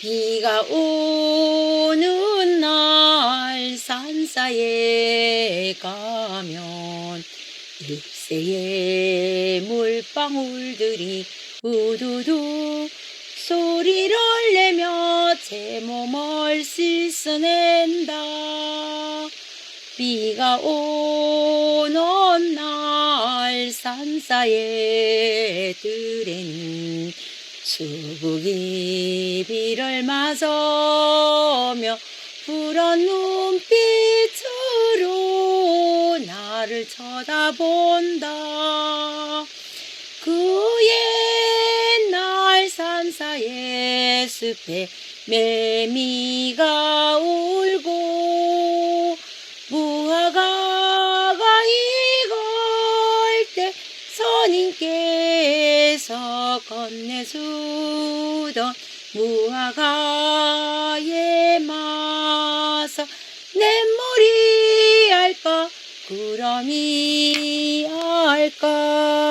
비가 오는 날 산사에 가면 일세의 물방울들이 우두두 소리를 내며 제 몸을 씻어낸다. 비가 오는 날 산사의 들에는 수국이 비를 맞으며 푸른 눈빛으로 나를 쳐다본다. 그 옛날 산사의 숲에 매미가 울 건네주던 무화과의 마사 냇물이 알까 구름이 알까